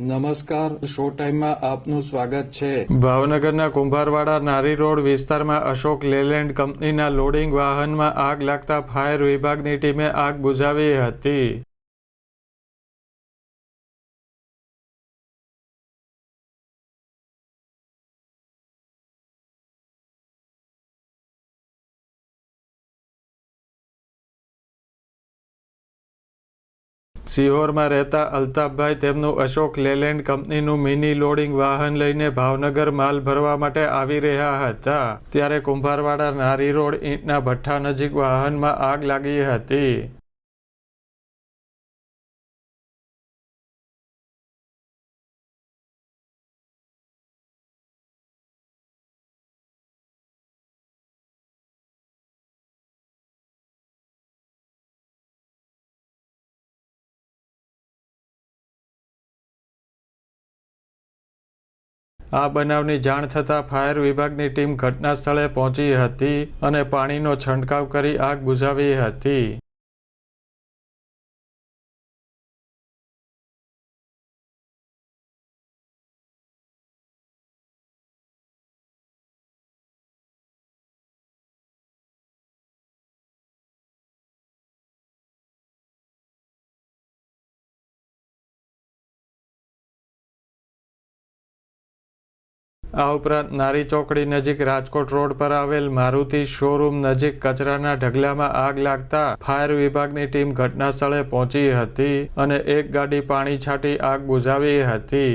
નમસ્કાર શો ટાઈમમાં આપનું સ્વાગત છે. ભાવનગરના કુંભારવાડા નારી રોડ વિસ્તારમાં અશોક લેલેન્ડ કંપનીના લોડિંગ વાહનમાં આગ લાગતા ફાયર વિભાગની ટીમે આગ બુઝાવી હતી. સિહોરમાં રહેતા અલ્તાફભાઈ તેમનું અશોક લેલેન્ડ કંપનીનું મિની લોડિંગ વાહન લઈને ભાવનગર માલ ભરવા માટે આવી રહ્યા હતા. ત્યારે કુંભારવાડા નારી રોડ ઈંટના ભઠ્ઠા નજીક વાહનમાં આગ લાગી હતી. આ બનાવની જાણ થતાં ફાયર વિભાગની ટીમ ઘટના સ્થળે પહોંચી હતી અને પાણીનો છંટકાવ કરી આગ બુઝાવી હતી. આ ઉપરાંત નારી ચોકડી નજીક રાજકોટ રોડ પર આવેલ મારુતિ શોરૂમ નજીક કચરાના ઢગલામાં આગ લાગતા ફાયર વિભાગની ટીમ ઘટના સ્થળે પહોંચી હતી અને એક ગાડી પાણી છાંટી આગ બુઝાવી હતી.